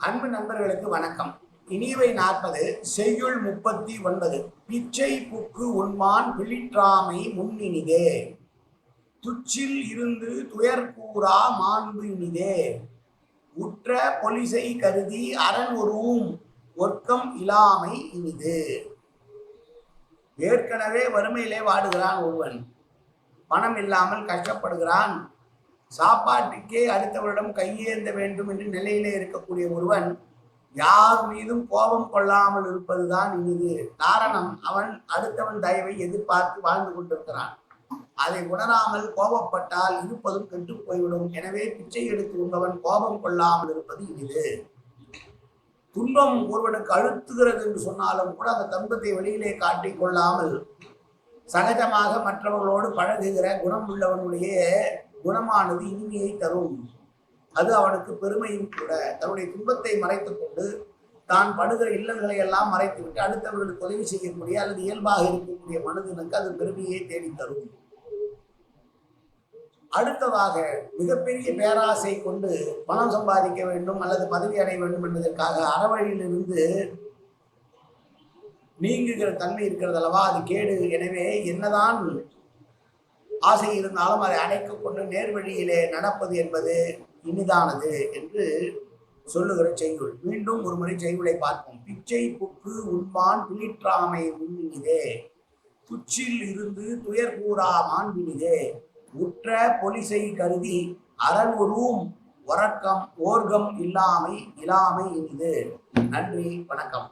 அன்பு நண்பர்களுக்கு வணக்கம். இனியவை நாற்பது செய்யுள் முப்பத்தி ஒன்பது. பிச்சை புக்கு உண்மான் பிழிற்றாமை முன்னினிதே. துச்சில் இருந்து துயர் கூறா மாண்பு இனிதே. உற்ற பொலிசை கருதி அரண் ஒருவும் ஒர்க்கம் இல்லாமை இனிது. ஏற்கனவே வறுமையிலே வாடுகிறான் ஒருவன். பணம் இல்லாமல் கஷ்டப்படுகிறான். சாப்பாட்டுக்கே அடுத்தவரிடம் கையேந்த வேண்டும் என்ற நிலையிலே இருக்கக்கூடிய ஒருவன் யார் மீதும் கோபம் கொள்ளாமல் இருப்பதுதான் இனிது. காரணம் அவன் அடுத்தவன் தயவை எதிர்பார்த்து வாழ்ந்து கொண்டிருக்கிறான். அதை உணராமல் கோபப்பட்டால் இருப்பதும் கெட்டு போய்விடும். எனவே பிச்சை எடுத்து உண்பவன் கோபம் கொள்ளாமல் இருப்பது இனிது. துன்பம் ஒருவனுக்கு அழுத்துகிறது என்று சொன்னாலும் கூட அந்த துன்பத்தை வெளியிலே காட்டிக் கொள்ளாமல் சகஜமாக மற்றவர்களோடு பழகுகிற குணம் உள்ளவனுடைய குணமானது இனிமையை தரும். அது அவனுக்கு பெருமையும் கூட. தன்னுடைய துன்பத்தை மறைத்து கொண்டு தான் படுகிற இல்லங்களை எல்லாம் மறைத்துவிட்டு அடுத்தவர்களுக்கு உதவி செய்யக்கூடிய அல்லது இயல்பாக இருக்கக்கூடிய மனிதனுக்கு அது பெருமையை தேடித் தரும் அடுத்ததாக மிகப்பெரிய பேராசை கொண்டு பணம் சம்பாதிக்க வேண்டும் அல்லது பதவி அடைய வேண்டும் என்பதற்காக அறவழியிலிருந்து நீங்குகிற தன்மை இருக்கிறது அல்லவா அது கேடு. எனவே என்னதான் ஆசை இருந்தாலும் அதை அணைக்க கொண்டு நேர்வழியிலே நடப்பது என்பது இனிதானது என்று சொல்லுகிற செய்யுள். மீண்டும் ஒரு முறை செய்யுளை பார்ப்போம். பிச்சை புக்கு உண்பான் பிளிற்றாமை முன்னினிதே துச்சில் இருந்து துயர் கூறா மாண்பினிதே. உற்ற பொலிசை கருதி அரண் ஒருவும் உறக்கம் ஓர்க்கம் இல்லாமை இல்லாமை இனிது. நன்றி வணக்கம்.